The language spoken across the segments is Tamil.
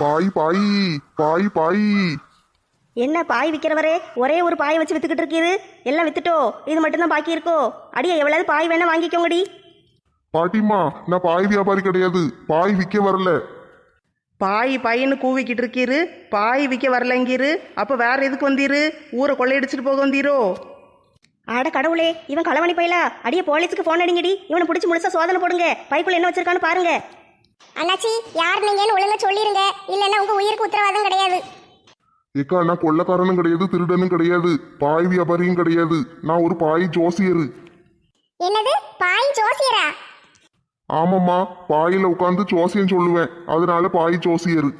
பாய் பாய் பாய் பாய். என்ன பாய் விற்கிறவரே ஒரே ஒரு பாயை வச்சு வித்துக்கிட்டு இருக்கீரு? எல்லாம் வித்துட்டோ? இது மட்டும்தான் பாக்கி இருக்கோ? அடியே எவ்வளவு பாய் வேணா வாங்கிக்கோங்கடி. பாட்டிம்மா நான் பாய் வியாபாரி கிடையாது. பாய் விற்க வரல. பாய் பையனு கூவிக்கிட்டு இருக்கீரு. பாய் விற்க வரலங்கீரு. அப்போ வேற எதுக்கு வந்தீரு? ஊரை கொள்ளையடிச்சிட்டு போக வந்தீரோ? அட கடவுளே இவன் களவணி பையலா? அடியே போலீஸுக்கு ஃபோன் அடிங்கடி. இவனை பிடிச்சி முழுசா சோதனை போடுங்க. பைக்குள்ள என்ன வச்சிருக்கான்னு பாருங்க. அண்ணாச்சி யார் நீங்கன்னு ஒழுங்கா சொல்லிருங்க. இல்லைன்னா உங்க உயிருக்கு உத்தரவாதம் கிடையாது. ஏக்கா நான் கொள்ளக்காரனும் கிடையாது திருடனும் கிடையாது. பாய் வியாபாரியும் கிடையாது. நான் ஒரு பாய் ஜோசியரு. என்னது? பாய் ஜோசியரா? ஆமாம்மா பாயில உட்காந்து ஜோசியம் சொல்லுவேன். அதனால பாய் ஜோசியரு.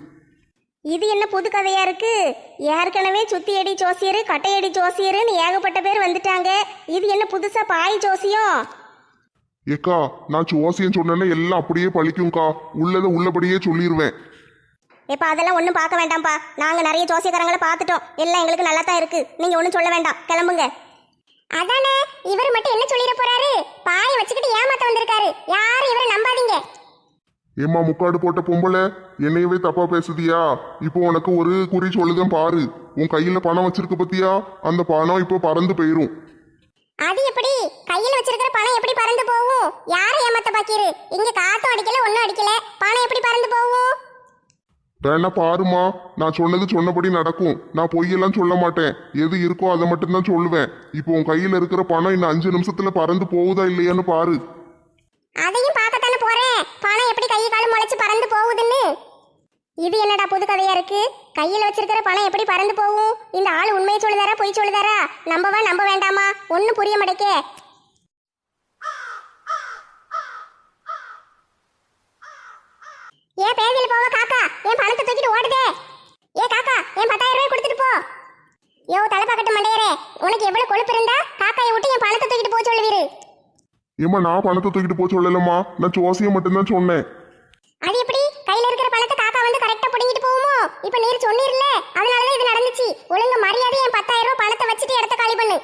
இது என்ன புது கதையா இருக்கு? ஏற்கனவே சுத்தி அடி ஜோசியரு கட்டையடி ஜோசியருன்னு ஏகப்பட்ட பேர் வந்துட்டாங்க. இது என்ன புதுசா பாய் ஜோசியம்? ஏக்கா நான் ஜோசியம் சொன்னேன்னா எல்லாம் அப்படியே பழிக்கும்க்கா. உள்ளதை உள்ளபடியே சொல்லிடுவேன் இப்ப அதெல்லாம் ஒன்றும் பார்க்க வேண்டாம்ப்பா. நாங்க நிறைய ஜோசியக்காரங்களை பார்த்துட்டோம். எல்லாம் எங்களுக்கு நல்லா தான் இருக்கு. நீங்க ஒன்றும் சொல்ல வேண்டாம். கிளம்புங்க. அதானே இவர் மட்டும் என்ன சொல்லிட போறாரு? பாய் வச்சுக்கிட்டு ஏமாத்த வந்திருக்காரு. யாரும் இவரை நம்பாதீங்க. ஏம்மா முக்காடு போட்ட பொம்பளை என்னையவே தப்பா பேசுதியா? இப்போ உனக்கு ஒரு குறி சொல்லுதேன் பாரு. உன் கையில பணம் வச்சிருக்க பத்தியா? அந்த பணம் இப்போ பறந்து போயிரும். அது எப்படி? கையில வச்சிருக்கிற பணம் எப்படி பறந்து போகும்? யாரை ஏமாத்த பாக்கிரு? இங்க காத்தும் அடிக்கல ஒன்னும் அடிக்கல. பணம் எப்படி பறந்து போகும்? வேணா பாருமா நான் சொன்னது சொன்னபடி நடக்கும். நான் பொய்யெல்லாம் சொல்ல மாட்டேன். எது இருக்கோ அதை மட்டும்தான் சொல்லுவேன். இப்போ உன் கையில இருக்கிற பணம் இன்னும் அஞ்சு நிமிஷத்துல பறந்து போகுதா இல்லையான்னு பாரு. அதையும் பார்க்கத்தானே போறேன். பணம் எப்படி கை கால் முளைச்சு பறந்து போகுதுன்னு? இது என்னடா புது கதையா இருக்கு? கையில வச்சிருக்கிற பணம் எப்படி பறந்து போகும்? இந்த ஆள் உண்மையை சொல்லுதாரா பொய் சொல்லுதாரா? நம்பவா நம்ப வேண்டாமா? ஒன்றும் புரிய மாட்டேக்கே. ஏன் பேதியில் போக காக்கா. என் பணத்தை தூக்கிட்டு ஓடுதே. ஏ காக்கா என் பத்தாயிரம் ரூபாய் கொடுத்துட்டு போ. யோ தலைப்பாக்கட்டு மண்டையரே. உனக்கு எவ்வளவு கொழுப்பு இருந்தா காக்காயை விட்டு என் பணத்தை தூக்கிட்டு போக சொல்லுவீரு. ஏம்மா நான் பணத்தை தூக்கிட்டு போக சொல்லலம்மா. நான் ஜோசியம் மட்டும்தான் சொன்னேன். அது எப்படி? கையில இருக்கிற பணத்தை காக்கா வந்து கரெக்டா புடிங்கிட்டு போகுமோ? இப்ப நீர் சொன்னீர்ல அதனாலதான் இது நடந்துச்சு. ஒழுங்கு மரியாதை என் பத்தாயிரம் ரூபாய் பணத்தை வச்சுட்டு இடத்த காலி பண்ணு.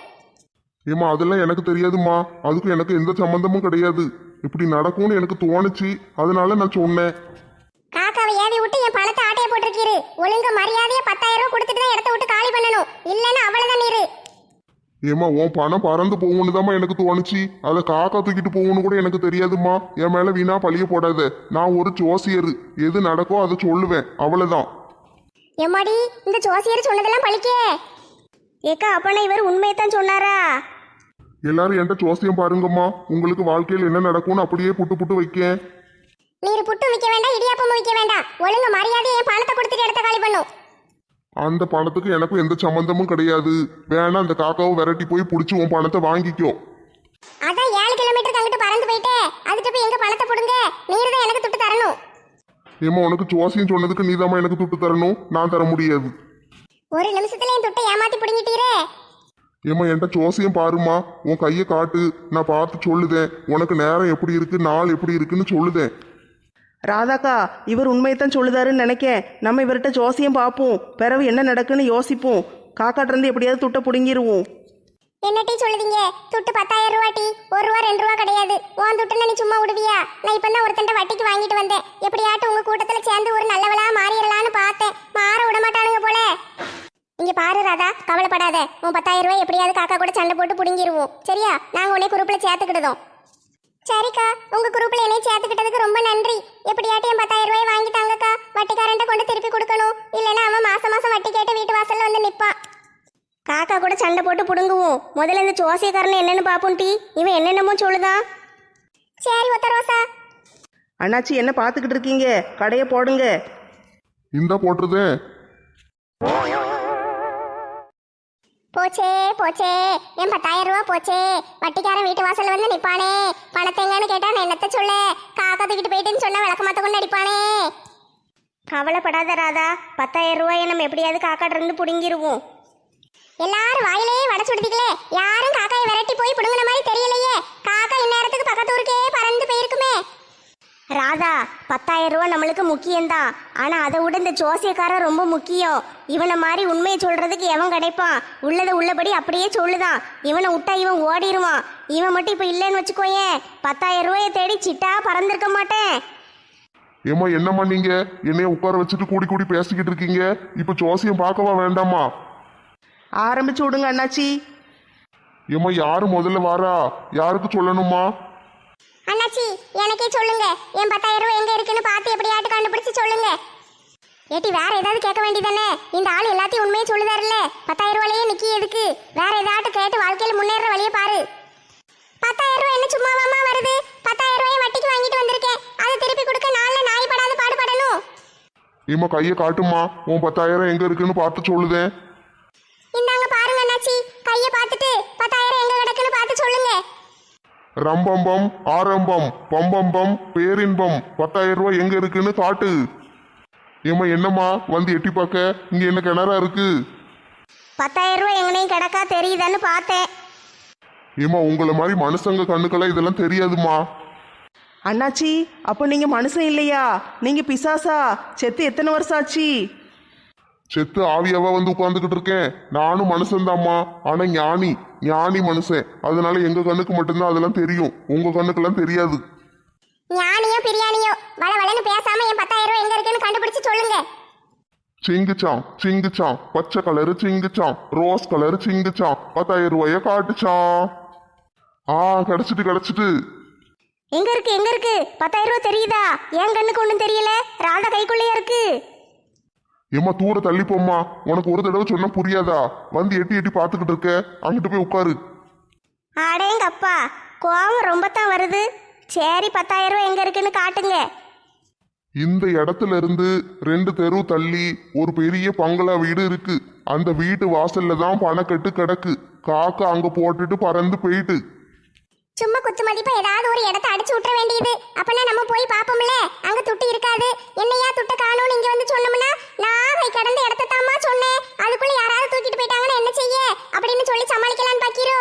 ஏம்மா அதெல்லாம் எனக்கு தெரியாதும்மா. அதுக்கு எனக்கு எந்த சம்மந்தமும் கிடையாது. இப்படி நடக்கும்னு எனக்கு தோணுச்சு. அதனால நான் சொன்னேன். காக்காவை ஏவி விட்டு என் பணத்தை ஆட்டைய போட்டிருக்கீரு. ஒழுங்கு மரியாதையா பத்தாயிரம் ரூபாய் கொடுத்துட்டு தான் இடத்த விட்டு காலி பண்ணணும். இல்லைன்னா அவ்வளவுதான் நீரு. ஏம்மா உன் பணம் பறந்து போகும்னு தாம்மா எனக்கு தோணுச்சு. அதை காக்கா தூக்கிட்டு போகும்னு கூட எனக்கு தெரியாதும்மா. என் மேல வீணா பழிய போடாத. நான் ஒரு ஜோசியர். எது நடக்கோ அதை சொல்லுவேன். அவ்வளவுதான். எம்மாடி இந்த ஜோசியர் சொன்னதெல்லாம் பழிக்கே. ஏக்கா அப்பனா இவர் உண்மையை தான் சொன்னாரா? எல்லாரும் என்கிட்ட ஜோசியம் பாருங்கம்மா. உங்களுக்கு வாழ்க்கையில் என்ன நடக்கும்னு அப்படியே புட்டு புட்டு வைக்கேன். நீர் புட்டு விற்க வேண்டாம் இடியாப்பமும் விற்க வேண்டாம். ஒழுங்கு மரியாதையா என் பணத்தை கொடுத்துட்டு இடத்த காலி பண்ணும் அந்த பணத்துக்கு எனக்கும் எந்த சம்மந்தமும் கிடையாது. வேணா அந்த காக்காவை விரட்டி போய் பிடிச்சி உன் பணத்தை வாங்கிக்கோ. அதான் ஏழு கிலோமீட்டருக்கு அங்கிட்டு பறந்து போயிட்டே. அதுக்கு போய் எங்க பணத்தை போடுங்க? நீர் தான் எனக்கு துட்டு தரணும். ஏம்மா உனக்கு ஜோசியம் சொன்னதுக்கு நீதாம்மா எனக்கு துட்டு தரணும்? நான் தர முடியாது. ஒரு நிமிஷத்துல என் துட்டை ஏமாத்தி பிடுங்கிட்டீரே. ஏம்மா என்கிட்ட ஜோசியம் பாருமா உன் கையை காட்டு. நான் பார்த்து சொல்லுதேன். உனக்கு நேரம் எப்படி இருக்கு? நாள் எப்படி இருக்குன்னு சொல்லுதேன். ராதாக்கா இவர் உண்மையைத்தான் சொல்லுதாருன்னு நினைக்கேன். நம்ம இவர்கிட்ட ஜோசியம் பார்ப்போம் பிறகு என்ன நடக்குன்னு யோசிப்போம். காக்காட்டிருந்து எப்படியாவது துட்டை பிடுங்கிருவோம். என்ன டீ சொல்லுதீங்க? துட்டு பத்தாயிரம் ரூபா டீ ஒரு ரூபா ரெண்டு ரூபா கிடையாது. உன் துட்டு நீ சும்மா விடுவியா நான் இப்ப தான் ஒருத்தன் வட்டிக்கு வாங்கிட்டு வந்தேன். எப்படியாட்டும் உங்க கூட்டத்துல சேர்ந்து ஒரு நல்லவளா மாறிடலான்னு பார்த்தேன். மாற விட மாட்டானுங்க போல. இங்க பாரு ராதா கவலைப்படாத. உன் பத்தாயிரம் ரூபாய் எப்படியாவது காக்கா கூட சண்டை போட்டு புடுங்கிடுவோம் சரியா? நாங்க உன்னை குரூப்ல சேர்த்துக்கிடுதோம். சரிக்கா உங்க குரூப்ல என்னை சேர்த்துக்கிட்டதுக்கு ரொம்ப நன்றி. எப்படியாட்டும் என் பத்தாயிரம் ரூபாய் வாங்கி தாங்கக்கா. வட்டிக்காரன்ட்ட கொண்டு திருப்பி கொடுக்கணும். இல்லைன்னா அவன் மாசம் மாசம் வட்டி கேட்டு வீட்டு வாசல்ல வந்து நிப்பான். காக்கா கூட சண்டை போட்டு புடுங்குவோம். முதல்ல இந்த ஜோசியக்காரன் என்னன்னு பாப்போம் டி. இவன் என்னென்னமோ சொல்லுதான் சரி ஒத்த ரோசா. அண்ணாச்சி என்ன பார்த்துக்கிட்டு இருக்கீங்க? கடையை போடுங்க. இந்த போட்டுருதேன் போச்சே போச்சே. என் பத்தாயிரம் ரூபா போச்சே. வட்டிக்காரன் வீட்டு வாசல்ல வந்து நிப்பானே. பணத்தை எங்கன்னு கேட்டா நான் என்னத்த சொல்ல? காக்கா தூக்கிட்டு போயிட்டுன்னு சொன்னா விளக்கமாத்த கொண்டு அடிப்பானே. கவலைப்படாத ராதா. பத்தாயிரம் ரூபாயை நம்ம எப்படியாவது காக்காட்ட இருந்து புடுங்கிருவோம். எல்லாரும் வாயிலே வட சுடுதிக்கலே யாரும் காக்கா விரட்டி போய் பிடுங்கின மாதிரி தெரியலையே காக்கா இந்நேரத்துக்கு பக்கத்து ஊருக்கே பறந்து போயிருக்குமே ராதா பத்தாயிரம் ரூபா நம்மளுக்கு முக்கியம்தான். ஆனா அதை விட இந்த ஜோசியக்காரன் ரொம்ப முக்கியம். இவனை மாதிரி உண்மையை சொல்றதுக்கு எவன் கிடைப்பான்? உள்ளதை உள்ளபடி அப்படியே சொல்லுதான். இவனை விட்டா இவன் ஓடிடுவான் இவன் மட்டும் இப்ப இல்லைன்னு வச்சுக்கோயேன். பத்தாயிரம் ரூபாயை தேடி சிட்டா பறந்திருக்க மாட்டேன். ஏம்மா என்னம்மா நீங்க? என்னைய உட்கார வச்சுட்டு கூடி கூடி பேசிக்கிட்டு இருக்கீங்க. இப்ப ஜோசியம் பார்க்கவா வேண்டாமா ஆரம்பிச்சு விடுங்க அண்ணாச்சி. ஏம்மா யாரு முதல்ல வாரா? யாருக்கு சொல்லணுமா அண்ணாச்சி எனக்கே சொல்லுங்க. என் பத்தாயிரம் ரூபாய் எங்க இருக்குன்னு பார்த்து எப்படியாட்டு கண்டுபிடிச்சு சொல்லுங்க. ஏட்டி வேற ஏதாவது கேட்க வேண்டியதானே? இந்த ஆள் எல்லாத்தையும் உண்மையை சொல்லுதாருல்ல. பத்தாயிரம் ரூபாயே நிக்கி எதுக்கு? வேற ஏதாட்டு கேட்டு வாழ்க்கையில முன்னேற வழியை பாரு. பத்தாயிரம் ரூபாய் என்ன சும்மாவாமா வருது? பத்தாயிரம் ரூபாய் வட்டிக்கு வாங்கிட்டு வந்திருக்கேன். அதை திருப்பி கொடுக்க நாள்ல நாய் படாத பாடுபடணும். ஏம்மா கையை காட்டுமா உன் பத்தாயிரம் எங்க இருக்குன்னு பார்த்து சொல்லுதேன். இந்தாங்க பாருங்க அண்ணாச்சி. கையை பார்த்துட்டு பத்தாயிரம் எங்க கிடக்குன்னு பார்த்து சொல்லுங்க. ரம்பம்பம் ஆரம்பம் பம்பம்பம் பேரின்பம் பத்தாயிரம் ரூபாய் எங்க இருக்குன்னு காட்டு. ஏம்மா என்னம்மா? வந்து எட்டி பார்க்க. இங்க என்ன கிணறா இருக்கு? பத்தாயிரம் ரூபாய் எங்கனையும் கிடக்கா தெரியுதான்னு பார்த்தேன். ஏம்மா உங்களை மாதிரி மனுஷங்க கண்ணுக்கெல்லாம் இதெல்லாம் தெரியாதுமா அண்ணாச்சி அப்போ நீங்கள் மனுஷன் இல்லையா? நீங்கள் பிசாசா? செத்து எத்தனை வருஷம் ஆச்சு? செத்து ஆவியாவா வந்து உட்கார்ந்துகிட்டு இருக்கேன். நானும் மனுஷன்தாம்மா ஆனா ஞானி ஞானி மனுஷன். அதனால எங்க கண்ணுக்கு மட்டும்தான் அதெல்லாம் தெரியும். உங்க கண்ணுக்கெல்லாம் தெரியாது. ஞானியோ பிரியாணியோ வள வளன்னு பேசாம என் பத்தாயிரம் ரூபாய் எங்க இருக்குன்னு கண்டுபிடிச்சு சொல்லுங்க. சிங்குச்சான் சிங்குச்சான். பச்சை கலரு சிங்குச்சான். ரோஸ் கலரு சிங்குச்சான். பத்தாயிரம் ரூபாய காட்டுச்சான். ஆ கிடைச்சிட்டு கிடைச்சிட்டு. எங்க இருக்கு எங்க இருக்கு? பத்தாயிரம் ரூபாய் தெரியுதா? என் கண்ணுக்கு ஒன்றும் தெரியல. ராதா கைக்குள்ளேயே இருக்கு. ஏம்மா தூர தள்ளி போம்மா. உனக்கு ஒரு தடவை சொன்னா புரியாதா? வந்து எட்டி எட்டி பார்த்துக்கிட்டு இருக்க. அங்கிட்டு போய் உட்காரு. அடேங்கப்பா கோவம் ரொம்ப தான் வருது. சரி பத்தாயிரம் ரூபாய் எங்க இருக்குன்னு காட்டுங்க. இந்த இடத்துல இருந்து ரெண்டு தெரு தள்ளி ஒரு பெரிய பங்களா வீடு இருக்கு. அந்த வீட்டு வாசல்ல தான் பணக்கட்டு கிடக்கு. காக்கா அங்க போட்டுட்டு பறந்து போயிட்டு. சும்மா குத்து மதிப்பா ஏதாவது ஒரு இடத்த அடிச்சு விட்டுற வேண்டியது. அப்பனா நம்ம போய் பாப்போம்ல அங்க துட்டு இருக்காது. என்னையா துட்ட காணோம்னு இங்க வந்து சொன்னோம்னா நான் கை கடந்த இடத்த தாமா சொன்னேன். அதுக்குள்ள யாராவது தூக்கிட்டு போயிட்டாங்கன்னா என்ன செய்ய? அப்படின்னு சொல்லி சமாளிக்கலாம்னு பாக்கிறோ?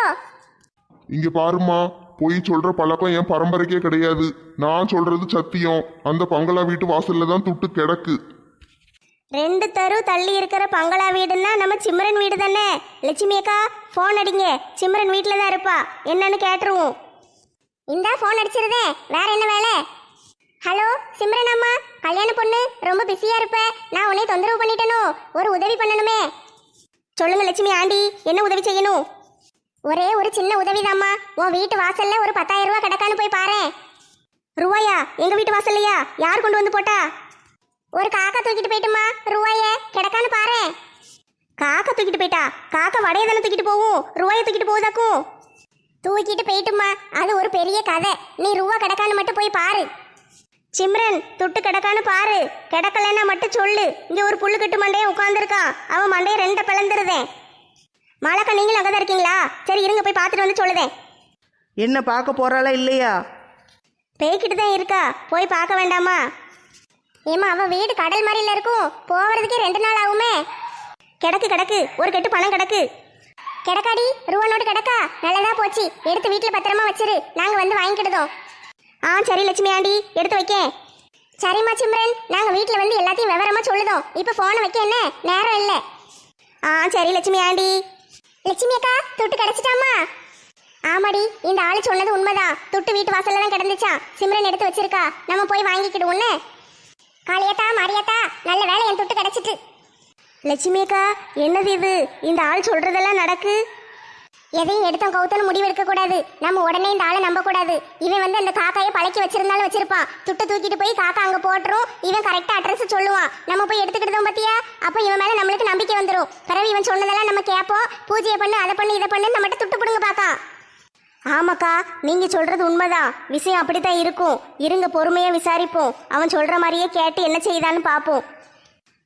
இங்க பாருமா பொய் சொல்ற பழக்கம் என் பரம்பரைக்கே கிடையாது. நான் சொல்றது சத்தியம். அந்த பங்களா வீட்டு வாசல்ல தான் துட்டு கிடக்கு. ரெண்டு தெரு தள்ளி இருக்கிற பங்களா வீடுன்னா நம்ம சிம்ரன் வீடு தானே? லட்சுமி அக்கா ஃபோன் அடிங்க. சிம்ரன் வீட்டில் தான் இருப்பா. என்னன்னு கேட்டுருவோம். இந்தா ஃபோன் அடிச்சிருதே. வேற என்ன வேலை? ஹலோ சிம்ரன் அம்மா கல்யாண பொண்ணு ரொம்ப பிஸியா இருப்ப. நான் உன்னை தொந்தரவு பண்ணிட்டேனோ? ஒரு உதவி பண்ணணுமே. சொல்லுங்க லட்சுமி ஆண்டி என்ன உதவி செய்யணும்? ஒரே ஒரு சின்ன உதவிதாம்மா. உன் வீட்டு வாசல்ல ஒரு பத்தாயிரம் ரூபாய் கிடக்கான்னு போய் பாரேன். ரூபாயா எங்க வீட்டு வாசல்லையா? யார் கொண்டு வந்து போட்டா? ஒரு காக்கா தூக்கிட்டு போயிட்டுமா ரூபாய கிடக்கான்னு பாரேன். காக்கா தூக்கிட்டு போயிட்டா? காக்கா வடைய தானே தூக்கிட்டு போகும் ரூபாயை தூக்கிட்டு போகுதாக்கும்? தூக்கிட்டு போயிட்டுமா. அது ஒரு பெரிய கதை. நீ ரூபா கிடக்கான்னு மட்டும் போய் பாரு. சிம்ரன் துட்டு கிடக்கான்னு பாரு. கிடக்கலன்னா மட்டும் சொல்லு. இங்க ஒரு புல்லு கட்டு மண்டையன் உட்காந்துருக்கான் அவன் மண்டையை ரெண்ட பிளந்துருதேன் மாலாக்கா நீங்களும் அங்கே தான் இருக்கீங்களா? சரி இருங்க போய் பார்த்துட்டு வந்து சொல்லுதேன். என்ன பார்க்க போகிறாளா இல்லையா? பேய்கிட்டு தான் இருக்கா. போய் பார்க்க வேண்டாமா? ஏமா அவ வீடு கடல் மாதிரில இருக்கும். போவதுக்கே ரெண்டு நாள் ஆகுமே. கிடக்கு கிடக்கு. ஒரு கட்டு பணம் கிடக்கு. கிடக்காடி ரூபா நோட்டு கிடக்கா? நல்லதா போச்சு. எடுத்து வீட்டில் பத்திரமா வச்சிரு. நாங்கள் வந்து வாங்கிக்கிடுதோம். ஆ சரி லட்சுமி ஆண்டி. எடுத்து வைக்கேன் சரிம்மா சிம்ரன். நாங்கள் வீட்டில் வந்து எல்லாத்தையும் விவரமா சொல்லுதோம். இப்போ ஃபோனை வைக்க என்ன? நேரம் இல்லை. ஆ சரி லட்சுமி ஆண்டி. லட்சுமி அக்கா துட்டு கிடச்சிட்டாமா ஆமாடி இந்த ஆள் சொன்னது உண்மைதான். துட்டு வீட்டு வாசல்ல தான் கிடந்துச்சான் சிம்ரன் எடுத்து வச்சிருக்கா. நம்ம போய் வாங்கிக்கிடுவோன்னு காளியாத்தா மாரியாத்தா நல்ல வேலை என் துட்டு கிடச்சிட்டு. லட்சுமி அக்கா என்னது இது? இந்த ஆள் சொல்றதெல்லாம் நடக்கு? எதையும் எடுத்தோம் கவுத்தன்னு முடிவு எடுக்க கூடாது. நம்ம உடனே இந்த ஆளை நம்ப கூடாது. இவன் வந்து அந்த காக்காயை பழக்கி வச்சிருந்தாலும் வச்சிருப்பான். துட்டை தூக்கிட்டு போய் காக்கா அங்க போட்டுரும். இவன் கரெக்டா அட்ரஸ் சொல்லுவான். நம்ம போய் எடுத்துக்கிட்டோம் பத்தியா? அப்ப இவன் மேல நம்மளுக்கு நம்பிக்கை வந்துடும் பிறகு இவன் சொன்னதெல்லாம் நம்ம கேட்போம். பூஜையை பண்ணு அதை பண்ணு இதை பண்ணு நம்மகிட்ட துட்டு பிடுங்க பாக்கா. ஆமாக்கா நீங்க சொல்றது உண்மைதான். விஷயம் அப்படித்தான் இருக்கும். இருங்க பொறுமையா விசாரிப்போம். அவன் சொல்ற மாதிரியே கேட்டு என்ன செய்தான்னு பார்ப்போம்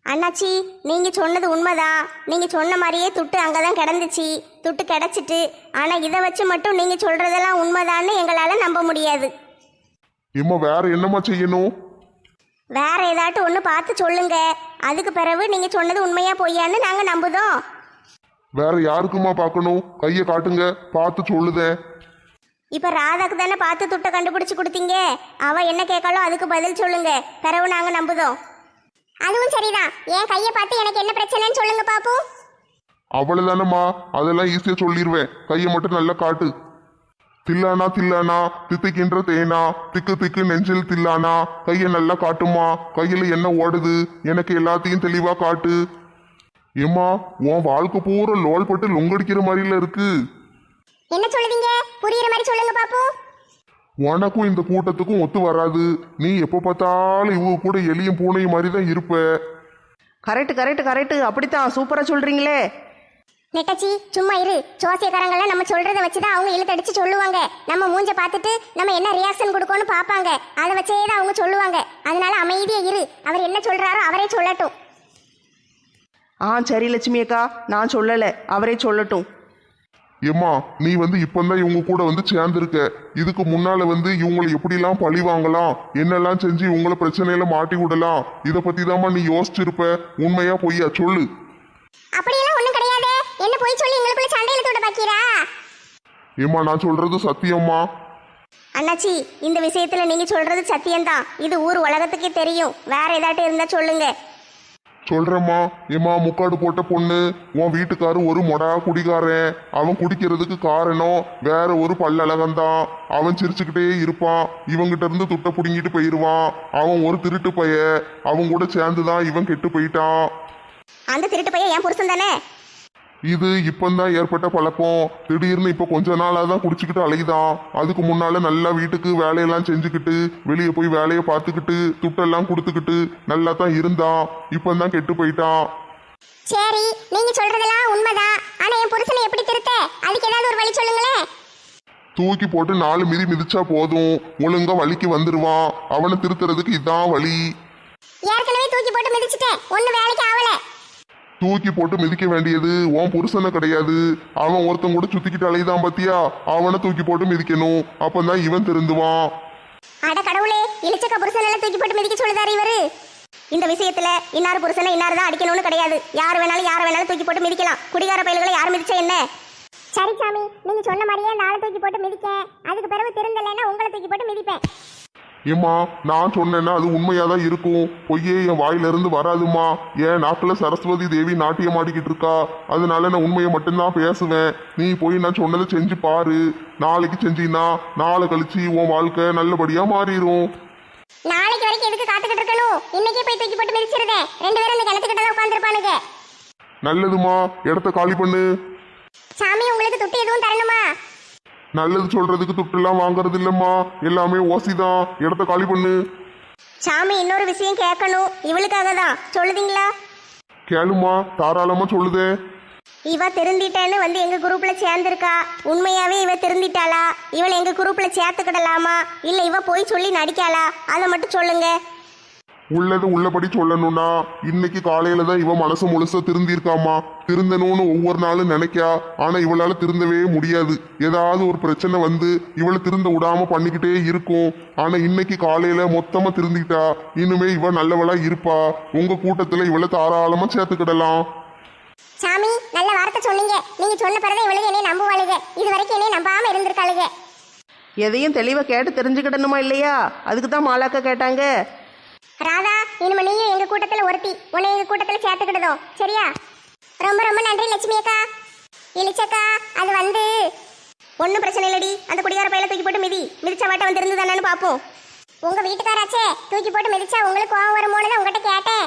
அண்ணாச்சி நீங்க சொன்னது உண்மைதான் நீங்க சொன்ன மாதிரியே துட்டு அங்கதான் கிடந்துச்சு. துட்டு கிடைச்சிட்டு. ஆனா இதை வச்சு மட்டும் நீங்க சொல்றதெல்லாம் உண்மைதான்னு எங்களால நம்ப முடியாது. ஏம்மா வேற என்னம்மா செய்யணும்? வேற ஏதாட்டும் ஒன்று பார்த்து சொல்லுங்க. அதுக்கு பிறகு நீங்க சொன்னது உண்மையா பொய்யான்னு நாங்க நம்புதோம். வேற யாருக்குமா பார்க்கணும்? கையை காட்டுங்க பார்த்து சொல்லுதேன் இப்ப ராதாக்கு தானே பார்த்து துட்டை கண்டுபிடிச்சு கொடுத்தீங்க. அவ என்ன கேட்காலோ அதுக்கு பதில் சொல்லுங்க. பிறகு நாங்க நம்புதோம். அதுவும் சரிதான். என் கையை பார்த்து எனக்கு என்ன பிரச்சனைன்னு சொல்லுங்க பாப்போம் அவ்வளவுதானம்மா? அதெல்லாம் ஈஸியா சொல்லிடுவேன் கையை மட்டும் நல்லா காட்டு. தில்லானா தில்லானா தித்திக்கின்ற தேனா திக்கு திக்கு நெஞ்சில் தில்லானா கையை நல்லா காட்டுமா கையில என்ன ஓடுது? எனக்கு எல்லாத்தையும் தெளிவா காட்டு. ஏம்மா உன் வாழ்க்கை பூரா லோல் பட்டு லொங்கடிக்கிற மாதிரில இருக்கு. என்ன சொல்லுவீங்க புரியுற மாதிரி சொல்லுங்க பாப்போம் உனக்கும் இந்த கூட்டத்துக்கும் ஒத்து வராது. நீ எப்போ பார்த்தாலும் இவங்க கூட எலியும் பூனையும் மாதிரி தான் இருப்ப. கரெக்டு கரெக்டு கரெக்டு அப்படித்தான். சூப்பராக சொல்கிறீங்களே நெட்டச்சி சும்மா இரு. ஜோசியக்காரங்களாம் நம்ம சொல்றத வச்சுதான் அவங்க இழுத்தடிச்சு சொல்லுவாங்க. நம்ம மூஞ்ச பார்த்துட்டு நம்ம என்ன ரியாக்ஷன் கொடுக்கோன்னு பார்ப்பாங்க. அதை வச்சே தான் அவங்க சொல்லுவாங்க. அதனால அமைதியா இரு. அவர் என்ன சொல்றாரோ அவரே சொல்லட்டும். ஆ சரி லட்சுமி அக்கா. நான் சொல்லலை. அவரே சொல்லட்டும். ஏம்மா நீ வந்து இப்பந்தான் இவங்க கூட வந்து சேர்ந்திருக்க. இதுக்கு முன்னால வந்து இவங்களை எப்படிலாம் பழி வாங்கலாம் என்னெல்லாம் செஞ்சு இவங்கள பிரச்சனையில மாட்டி விடலாம் இதை பத்தி தாம்மா நீ யோசிச்சிருப்ப. உண்மையா பொய்யா சொல்லு. அப்படியெல்லாம் ஒண்ணும் கிடையாதே. என்ன போய் சொல்லி எங்களுக்குள்ள சண்டையில தூட ஏம்மா நான் சொல்றது சத்தியம்மா. அண்ணாச்சி இந்த விஷயத்துல நீங்க சொல்றது சத்தியம்தான். இது ஊர் உலகத்துக்கே தெரியும். வேற ஏதாட்டும் இருந்தா சொல்லுங்க. சொல்றேம்மா ஏம்மா முக்காடு போட்ட பொண்ணு உன் வீட்டுக்காரு ஒரு மொடா குடிக்காரன் அவன் குடிக்கிறதுக்கு காரணம் வேற ஒரு பல்லழகந்தான். அவன் சிரிச்சுக்கிட்டே இருப்பான். இவங்கிட்ட இருந்து துட்டை புடுங்கிட்டு போயிருவான். அவன் ஒரு திருட்டு பைய அவன் கூட சேர்ந்துதான் இவன் கெட்டு போயிட்டான். அந்த திருட்டு பையன் என் புருஷன் தானே இது இப்பந்தான் ஏற்பட்ட பழக்கம். திடீர்னு இப்போ கொஞ்ச நாளாக தான் குடிச்சுக்கிட்டு அலையுதான். அதுக்கு முன்னால நல்லா வீட்டுக்கு வேலையெல்லாம் செஞ்சுக்கிட்டு வெளியே போய் வேலையை பார்த்துக்கிட்டு துட்டெல்லாம் கொடுத்துக்கிட்டு நல்லா தான் இருந்தான். இப்பந்தான் கெட்டு போயிட்டான். சரி நீங்க சொல்றதெல்லாம் உண்மைதான். ஆனா என் புருஷனை எப்படி திருத்த? அதுக்கு ஏதாவது ஒரு வழி சொல்லுங்களேன். தூக்கி போட்டு நாலு மிதி மிதிச்சா போதும். ஒழுங்கா வழிக்கு வந்துருவான். அவனை திருத்துறதுக்கு இதான் வழி. ஏற்கனவே தூக்கி போட்டு மிதிச்சிட்டேன். ஒண்ணு வேலைக்கு ஆகல தூக்கி போட்டு மிதிக்க வேண்டியது. உன் புருஷனை கிடையாது. அவன் ஒருத்தன் கூட சுத்திக்கிட்டு அலையுதான் பாத்தியா? அவனை தூக்கி போட்டு மிதிக்கணும். அப்பந்தான் இவன் திருந்துவான். அட கடவுளே இளிச்சக்க புருஷன் தூக்கி போட்டு மிதிக்க சொல்லுதாரு இவரு. இந்த விஷயத்துல இன்னார் புருஷனை இன்னார் தான் அடிக்கணும்னு கிடையாது. யார் வேணாலும் யார் வேணாலும் தூக்கி போட்டு மிதிக்கலாம். குடிகார பயல்களை யார் மிதிச்சா என்ன? சரி சாமி நீங்க சொன்ன மாதிரியே நாளை தூக்கி போட்டு மிதிக்கேன். அதுக்கு பிறகு திருந்தலைன்னா உங்களை தூக்கி போட்டு மிதிப்பேன். ஏம்மா நான் சொன்னேன்னா அது உண்மையா தான் இருக்கும். பொய்யே என் வாயில இருந்து வராதுமா. ஏன் நாக்குல சரஸ்வதி தேவி நாட்டியம் ஆடிக்கிட்டு இருக்கா? அதனால நான் உண்மையை மட்டும்தான் பேசுவேன். நீ போய் நான் சொன்னதை செஞ்சு பாரு. நாளைக்கு செஞ்சீன்னா நாளை கழிச்சு உன் வாழ்க்கை நல்லபடியா மாறிடும் நாளைக்கு வரைக்கும் எதுக்கு காத்துக்கிட்டு இருக்கணும்? இன்னைக்கே போய் தூக்கி போட்டு மிதிச்சிருதேன் ரெண்டு பேரும் இந்த கிணத்துக்கிட்ட தான் உட்காந்துருப்பானுங்க நல்லதுமா இடத்த காலி பண்ணு. சாமி உங்களுக்கு துட்டு எதுவும் தரணுமா? நல்லது சொல்றதுக்கு துட்டெல்லாம் வாங்குறது இல்லம்மா. எல்லாமே ஓசிதான். இடத்த காலி பண்ணு. சாமி இன்னொரு விஷயம் கேட்கணும். இவளுக்காக தான். சொல்லுதீங்களா? கேளுமா தாராளமா சொல்லுதே. இவ திருந்திட்டேன்னு வந்து எங்க குரூப்ல சேர்ந்திருக்கா? உண்மையாவே இவ திருந்திட்டாளா? இவளை எங்க குரூப்ல சேர்த்துக்கிடலாமா? இல்ல இவ போய் சொல்லி நடிக்காளா? அதை மட்டும் சொல்லுங்க. உள்ளது உள்ளபடி சொல்லணும்னா இன்னைக்கு காலையில தான் இவ மனசு முழுசா திருந்திருக்காமா திருந்தணும்னு ஒவ்வொரு நாளும் நினைக்கா. ஆனா இவளால திருந்தவே முடியாது. ஏதாவது ஒரு பிரச்சனை வந்து இவளை திருந்த விடாம பண்ணிக்கிட்டே இருக்கும். ஆனா இன்னைக்கு காலையில மொத்தமா திருந்திட்டா இனிமே இவ நல்லவளா இருப்பா. உங்க கூட்டத்துல இவளை தாராளமா சேர்த்துக்கிடலாம். சாமி நல்ல வார்த்தை சொன்னீங்க. நீங்க சொன்ன பிறகு இவளுக்கு என்னைய நம்புவாளுங்க இது வரைக்கும் என்னைய நம்பாம இருந்திருக்காளுங்க எதையும் தெளிவாக கேட்டு தெரிஞ்சுக்கிடணுமா இல்லையா? அதுக்கு தான் மாலாக்கா கேட்டாங்க. ராதா இனிமே நீயும் எங்க கூட்டத்துல ஒருத்தி. உன்னை எங்க கூட்டத்துல சேர்த்துக்கிடுதோம் சரியா? ரொம்ப ரொம்ப நன்றி லட்சுமி அக்கா. இளிச்சக்கா அது வந்து. ஒன்றும் பிரச்சனை இல்லடி. அந்த குடிகார பையில தூக்கி போட்டு மிதி. மிதிச்சா வாட்ட வந்து இருந்ததானு பார்ப்போம் உங்க வீட்டுக்காராச்சே தூக்கி போட்டு மிதிச்சா உங்களுக்கு கோவம் வருமோன்னு தான் உங்ககிட்ட கேட்டேன்.